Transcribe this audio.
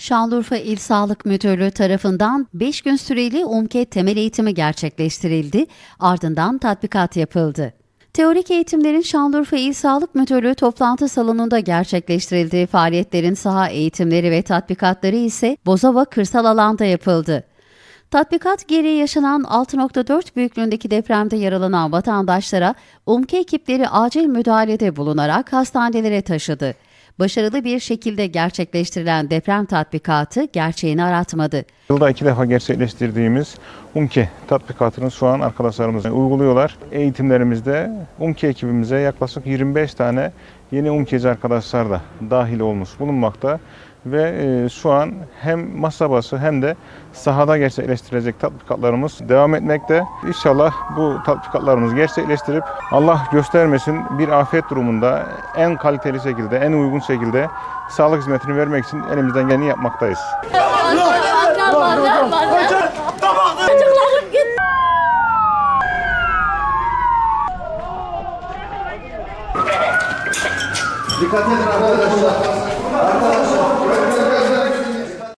Şanlıurfa İl Sağlık Müdürlüğü tarafından 5 gün süreli UMKE temel eğitimi gerçekleştirildi, ardından tatbikat yapıldı. Teorik eğitimlerin Şanlıurfa İl Sağlık Müdürlüğü toplantı salonunda gerçekleştirildiği faaliyetlerin saha eğitimleri ve tatbikatları ise Bozova kırsal alanda yapıldı. Tatbikat gereği yaşanan 6.4 büyüklüğündeki depremde yaralanan vatandaşlara UMKE ekipleri acil müdahalede bulunarak hastanelere taşıdı. Başarılı bir şekilde gerçekleştirilen deprem tatbikatı gerçeğini aratmadı. Yılda iki defa gerçekleştirdiğimiz UMKE tatbikatını şu an arkadaşlarımız uyguluyorlar. Eğitimlerimizde UMKE ekibimize yaklaşık 25 tane yeni UMKE'ci arkadaşlar da dahil olmuş bulunmakta. Ve e, şu an hem masa başı hem de sahada gerçekleştirecek tatbikatlarımız devam etmekte. İnşallah bu tatbikatlarımızı gerçekleştirip Allah göstermesin bir afet durumunda en kaliteli şekilde, en uygun şekilde sağlık hizmetini vermek için elimizden geleni yapmaktayız. Dikkat edin arkadaşlar. Arkadaşlar.